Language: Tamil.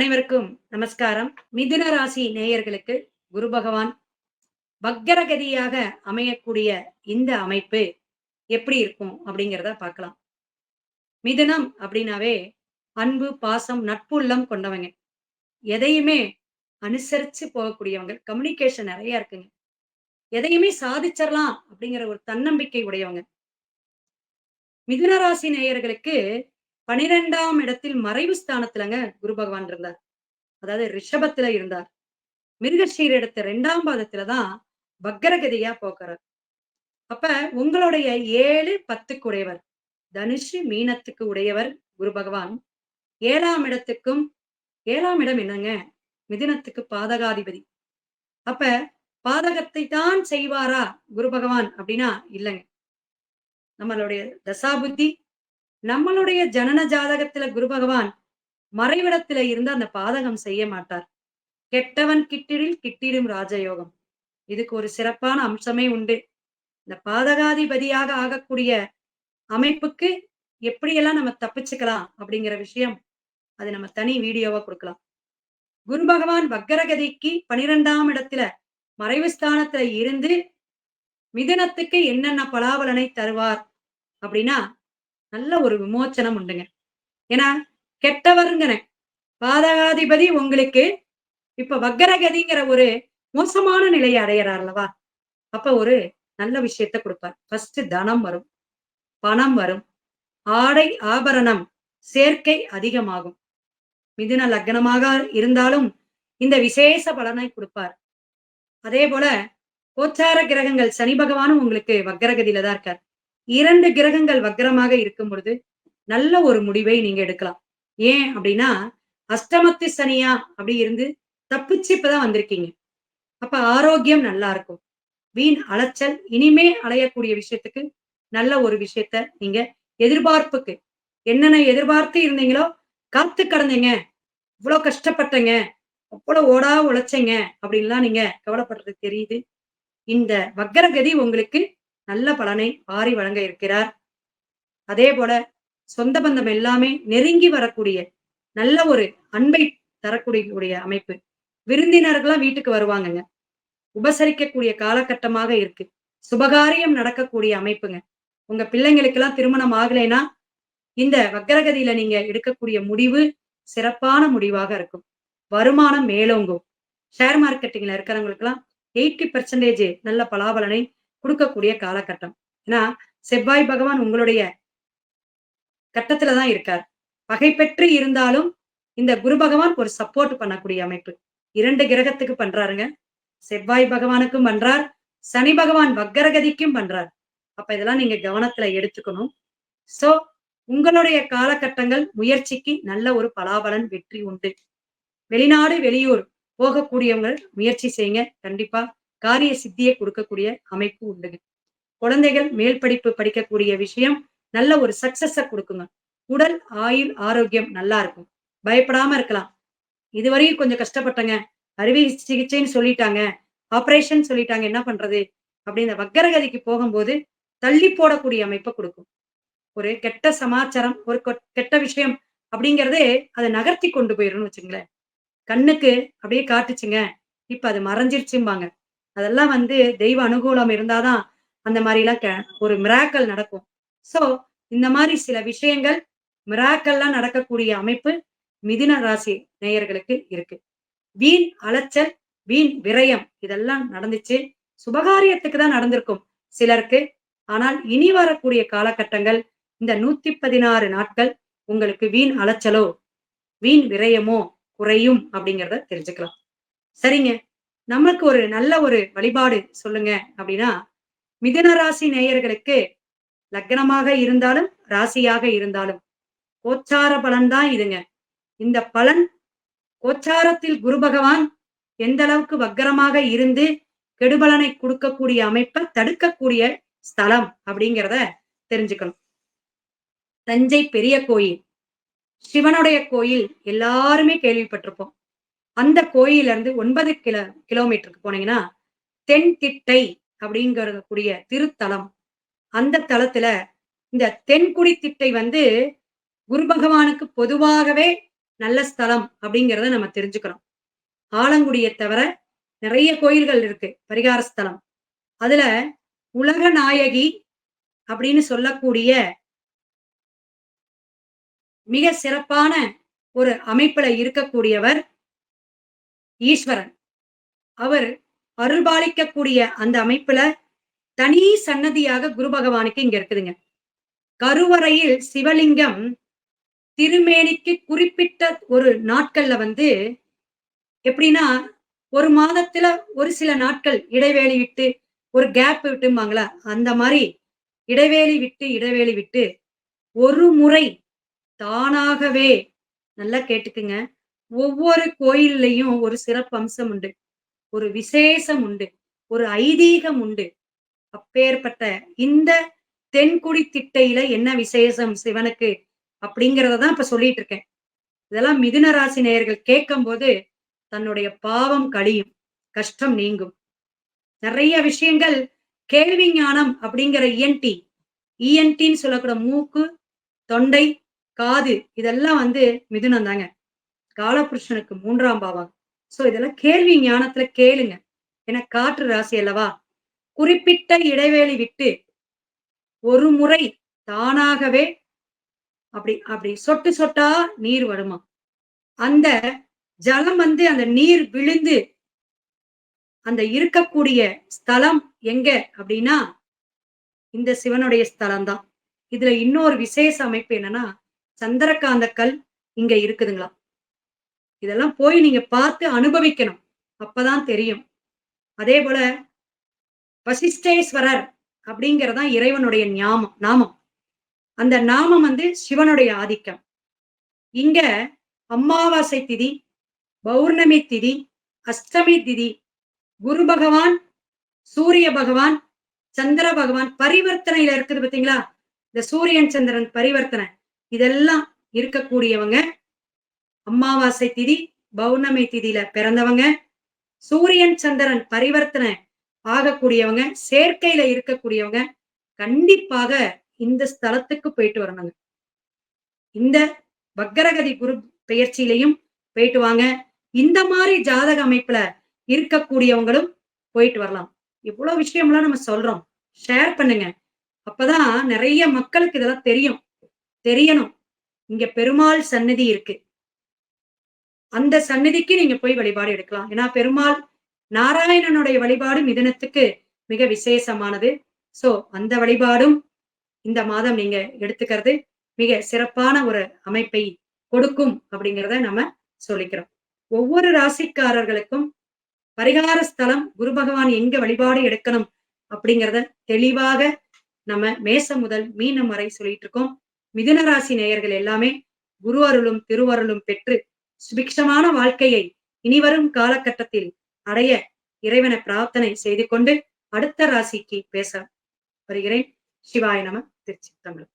அனைவருக்கும் நமஸ்காரம். மிதுன ராசி நேயர்களுக்கு குரு பகவான் வக்கரகதியாக அமையக்கூடிய இந்த அமைப்பு எப்படி இருக்கும் அப்படிங்கிறத பார்க்கலாம். மிதுனம் அப்படின்னாவே அன்பு பாசம் நட்புள்ளம் கொண்டவங்க. எதையுமே அனுசரிச்சு போகக்கூடியவங்க. கம்யூனிகேஷன் நிறைய இருக்குங்க. எதையுமே சாதிச்சிடலாம் அப்படிங்கிற ஒரு தன்னம்பிக்கை உடையவங்க. மிதுன ராசி நேயர்களுக்கு பனிரெண்டாம் இடத்தில் மறைவு ஸ்தானத்துலங்க குரு பகவான் இருந்தார். அதாவது ரிஷபத்துல இருந்தார். மிருகஷீர் இடத்த ரெண்டாம் பாதத்துலதான் வக்கரகதியா போக்குறார். அப்ப உங்களுடைய ஏழு பத்துக்கு உடையவர் தனுஷு மீனத்துக்கு உடையவர் குரு பகவான். ஏழாம் இடத்துக்கும் ஏழாம் இடம் என்னங்க? மிதினத்துக்கு பாதகாதிபதி. அப்ப பாதகத்தை தான் செய்வாரா குரு பகவான் அப்படின்னா இல்லைங்க. நம்மளுடைய தசாபுத்தி நம்மளுடைய ஜனன ஜாதகத்துல குரு பகவான் மறைவிடத்துல இருந்து அந்த பாதகம் செய்ய மாட்டார். கெட்டவன் கிட்டிடில் கிட்டிடும் ராஜயோகம். இதுக்கு ஒரு சிறப்பான அம்சமே உண்டு. இந்த பாதகாதிபதியாக ஆகக்கூடிய அமைப்புக்கு எப்படியெல்லாம் நம்ம தப்பிச்சுக்கலாம் அப்படிங்கிற விஷயம் அது நம்ம தனி வீடியோவா கொடுக்கலாம். குரு பகவான் வக்கரகதிக்கு பனிரெண்டாம் இடத்துல மறைவு ஸ்தானத்துல இருந்து மிதனத்துக்கு என்னென்ன பலாபலனை தருவார் அப்படின்னா நல்ல ஒரு விமோச்சனம் உண்டுங்க. ஏன்னா கெட்டவருங்கிற பாதகாதிபதி உங்களுக்கு இப்ப வக்கரகதிங்கிற ஒரு மோசமான நிலையை அடையிறார் அல்லவா? அப்ப ஒரு நல்ல விஷயத்த கொடுப்பார். ஃபர்ஸ்ட் தனம் வரும். பணம் வரும். ஆடை ஆபரணம் சேர்க்கை அதிகமாகும். மிதுன லக்னமாக இருந்தாலும் இந்த விசேஷ பலனை கொடுப்பார். அதே போல கோச்சார கிரகங்கள் சனி பகவானும் உங்களுக்கு வக்கரகதியில தான் இருக்கார். இரண்டு கிரகங்கள் வக்கரமாக இருக்கும் பொழுது நல்ல ஒரு முடிவை நீங்க எடுக்கலாம். ஏன் அப்படின்னா அஷ்டமத்து சனியா அப்படி இருந்து தப்பிச்சு இப்பதான் வந்திருக்கீங்க. அப்ப ஆரோக்கியம் நல்லா இருக்கும். வீண் அலைச்சல் இனிமே அலையக்கூடிய விஷயத்துக்கு நல்ல ஒரு விஷயத்த நீங்க எதிர்பார்ப்புக்கு என்னென்ன எதிர்பார்த்து இருந்தீங்களோ காத்து கடந்தீங்க இவ்வளவு கஷ்டப்பட்டங்க அவ்வளவு ஓடா உழைச்சங்க அப்படின்லாம் நீங்க கவலைப்படுறது தெரியுது. இந்த வக்கரகதி உங்களுக்கு நல்ல பலனை வாரி வழங்க இருக்கிறார். அதே போல சொந்த பந்தம் எல்லாமே நெருங்கி வரக்கூடிய நல்ல ஒரு அன்பை தரக்கூடிய அமைப்பு. விருந்தினர்கள்லாம் வீட்டுக்கு வருவாங்கங்க. உபசரிக்கக்கூடிய காலகட்டமாக இருக்கு. சுபகாரியம் நடக்கக்கூடிய அமைப்புங்க. உங்க பிள்ளைங்களுக்கு எல்லாம் திருமணம் ஆகலைன்னா இந்த வக்கரகதியில நீங்க எடுக்கக்கூடிய முடிவு சிறப்பான முடிவாக இருக்கும். வருமானம் மேலோங்கும். ஷேர் மார்க்கெட்டிங்ல இருக்கிறவங்களுக்கு எல்லாம் எயிட்டி பர்சன்டேஜ் நல்ல பலாபலனை கொடுக்கக்கூடிய காலகட்டம். ஏன்னா செவ்வாய் பகவான் உங்களுடைய கட்டத்துலதான் இருக்கார். பகை பெற்று இருந்தாலும் இந்த குரு பகவான் ஒரு சப்போர்ட் பண்ணக்கூடிய அமைப்பு. இரண்டு கிரகத்துக்கு பண்றாருங்க. செவ்வாய் பகவானுக்கும் பண்றார். சனி பகவான் வக்கரகதிக்கும் பண்றார். அப்ப இதெல்லாம் நீங்க கவனத்துல எடுத்துக்கணும். சோ உங்களுடைய காலகட்டங்கள் முயற்சிக்கு நல்ல ஒரு பலாபலன் வெற்றி உண்டு. வெளிநாடு வெளியூர் போகக்கூடியவங்க முயற்சி செய்யுங்க. கண்டிப்பா காரிய சித்தியை கொடுக்கக்கூடிய அமைப்பு உண்டுங்க குழந்தைகள் மேல் படிப்பு படிக்கக்கூடிய விஷயம் நல்ல ஒரு சக்சஸ கொடுக்குங்க. உடல் ஆயுள் ஆரோக்கியம் நல்லா இருக்கும். பயப்படாம இருக்கலாம். இதுவரையும் கொஞ்சம் கஷ்டப்பட்டங்க. அறுவை சிகிச்சைன்னு சொல்லிட்டாங்க. ஆபரேஷன் சொல்லிட்டாங்க. என்ன பண்றது? அப்படின்னு வக்கரகதிக்கு போகும்போது தள்ளி போடக்கூடிய அமைப்பை கொடுக்கும். ஒரு கெட்ட சமாச்சாரம் ஒரு கெட்ட விஷயம் அப்படிங்கிறதே அதை நகர்த்தி கொண்டு போயிடும்னு வச்சுங்களேன். கண்ணுக்கு அப்படியே காட்டுச்சுங்க. இப்ப அது மறைஞ்சிருச்சும்பாங்க. அதெல்லாம் வந்து தெய்வ அனுகூலம் இருந்தாதான் அந்த மாதிரி எல்லாம் ஒரு மிராக்கல் நடக்கும். சோ இந்த மாதிரி சில விஷயங்கள் மிராக்கல்லாம் நடக்கக்கூடிய அமைப்பு மிதின ராசி நேயர்களுக்கு இருக்கு. வீண் அலைச்சல் வீண் விரயம் இதெல்லாம் நடந்துச்சு. சுபகாரியத்துக்கு தான் நடந்திருக்கும் சிலருக்கு. ஆனால் இனி வரக்கூடிய காலகட்டங்கள் இந்த நூத்தி பதினாறு நாட்கள் உங்களுக்கு வீண் அலைச்சலோ வீண் விரயமோ குறையும் அப்படிங்கிறத தெரிஞ்சுக்கலாம். சரிங்க. நமக்கு ஒரு நல்ல ஒரு வழிபாடு சொல்லுங்க அப்படின்னா மிதுன ராசி நேயர்களுக்கு லக்னமாக இருந்தாலும் ராசியாக இருந்தாலும் கோச்சார பலன் தான் இதுங்க. இந்த பலன் கோச்சாரத்தில் குரு பகவான் எந்த அளவுக்கு வக்கரமாக இருந்து கெடுபலனை கொடுக்கக்கூடிய அமைப்பை தடுக்கக்கூடிய ஸ்தலம் அப்படிங்கிறத தெரிஞ்சுக்கணும். தஞ்சை பெரிய கோயில் சிவனுடைய கோயில் எல்லாருமே கேள்விப்பட்டிருப்போம். அந்த கோயில இருந்து ஒன்பது கிலோ கிலோமீட்டருக்கு போனீங்கன்னா தென் திட்டை அப்படிங்கக்கூடிய திருத்தலம். அந்த தலத்துல இந்த தென்குடி திட்டை வந்து குரு பகவானுக்கு பொதுவாகவே நல்ல ஸ்தலம் அப்படிங்கிறத நம்ம தெரிஞ்சுக்கிறோம் ஆலங்குடியை தவிர நிறைய கோயில்கள் இருக்கு பரிகார ஸ்தலம். அதுல உலக நாயகி அப்படின்னு சொல்லக்கூடிய மிக சிறப்பான ஒரு அமைப்புல இருக்கக்கூடியவர் ஈஸ்வரன். அவர் அருள்பாலிக்கக்கூடிய அந்த அமைப்புல தனி சன்னதியாக குரு பகவானுக்கு இங்க இருக்குதுங்க. கருவறையில் சிவலிங்கம் திருமேனிக்கு குறிப்பிட்ட ஒரு நாட்கள்ல வந்து எப்படின்னா ஒரு மாதத்துல ஒரு சில நாட்கள் இடைவேளி விட்டு ஒரு கேப் விட்டும்பாங்களா? அந்த மாதிரி இடைவேளி விட்டு இடைவேளி விட்டு ஒரு முறை தானாகவே நல்லா கேட்டுக்குங்க. ஒவ்வொரு கோயில்லையும் ஒரு சிறப்பு அம்சம் உண்டு. ஒரு விசேஷம் உண்டு. ஒரு ஐதீகம் உண்டு. அப்பேற்பட்ட இந்த தென்குடி திட்டையில என்ன விசேஷம் சிவனுக்கு அப்படிங்கிறத தான் இப்ப சொல்லிட்டு இருக்கேன். இதெல்லாம் மிதுன ராசி நேயர்கள் கேட்கும் போது தன்னுடைய பாவம் கழியும். கஷ்டம் நீங்கும். நிறைய விஷயங்கள் கேள்வி ஞானம் அப்படிங்கிற இஎன்டி இஎன்டின்னு சொல்லக்கூட மூக்கு தொண்டை காது இதெல்லாம் வந்து மிதுனம் தாங்க காலபுருஷனுக்கு மூன்றாம் பாவம். சோ இதெல்லாம் கேள்வி ஞானத்துல கேளுங்க. ஏன்னா காற்று ராசி அல்லவா? குறிப்பிட்ட இடைவேளை விட்டு ஒரு முறை தானாகவே அப்படி அப்படி சொட்டு சொட்டா நீர் வருமா? அந்த ஜலம் வந்து அந்த நீர் விழுந்து அந்த இருக்கக்கூடிய ஸ்தலம் எங்க அப்படின்னா இந்த சிவனுடைய ஸ்தலம் தான் இதுல இன்னொரு விசேஷ அமைப்பு என்னன்னா சந்திரகாந்த கல் இங்க இருக்குதுங்களா இதெல்லாம் போய் நீங்க பார்த்து அனுபவிக்கணும். அப்பதான் தெரியும். அதே போல வசிஷ்டேஸ்வரர் அப்படிங்கறதான் இறைவனுடைய ஞாபம் நாமம். அந்த நாமம் வந்து சிவனுடைய ஆதிக்கம். இங்க அமாவாசை திதி பௌர்ணமி திதி அஷ்டமி திதி குரு பகவான் சூரிய பகவான் சந்திர பகவான் பரிவர்த்தனையில இருக்குது பாத்தீங்களா? இந்த சூரியன் சந்திரன் பரிவர்த்தனை. இதெல்லாம் இருக்கக்கூடியவங்க அமாவாசை திதி பௌர்ணமி திதியில பிறந்தவங்க சூரியன் சந்திரன் பரிவர்த்தனை ஆகக்கூடியவங்க சேர்க்கையில இருக்கக்கூடியவங்க கண்டிப்பாக இந்த ஸ்தலத்துக்கு போயிட்டு வரணுங்க. இந்த வக்கரகதி குரு பெயர்ச்சியிலையும் போயிட்டு வாங்க. இந்த மாதிரி ஜாதக அமைப்புல இருக்கக்கூடியவங்களும் போயிட்டு வரலாம். இவ்வளவு விஷயம்லாம் நம்ம சொல்றோம். ஷேர் பண்ணுங்க. அப்பதான் நிறைய மக்களுக்கு இதெல்லாம் தெரியும். தெரியணும். இங்க பெருமாள் சன்னதி இருக்கு. அந்த சன்னதிக்கு நீங்க போய் வழிபாடு எடுக்கலாம். ஏன்னா பெருமாள் நாராயணனுடைய வழிபாடு மிதனத்துக்கு மிக விசேஷமானது. சோ அந்த வழிபாடும் இந்த மாதம் நீங்க எடுத்துக்கிறது மிக சிறப்பான ஒரு அமைப்பை கொடுக்கும் அப்படிங்கிறத நம்ம சொல்லிக்கிறோம். ஒவ்வொரு ராசிக்காரர்களுக்கும் பரிகார ஸ்தலம் குரு பகவான் எங்க வழிபாடு எடுக்கணும் அப்படிங்கிறத தெளிவாக நம்ம மேசம் முதல் மீனம் வரை சொல்லிட்டு இருக்கோம். மிதுன ராசி நேயர்கள் எல்லாமே குரு அருளும் திருவருளும் பெற்று சுபிக்ஷமான வாழ்க்கையை இனிவரும் காலகட்டத்தில் அடைய இறைவனை பிரார்த்தனை செய்து கொண்டு அடுத்த ராசிக்கு பேச வருகிறேன். சிவாய நம திருச்சி தமிழ்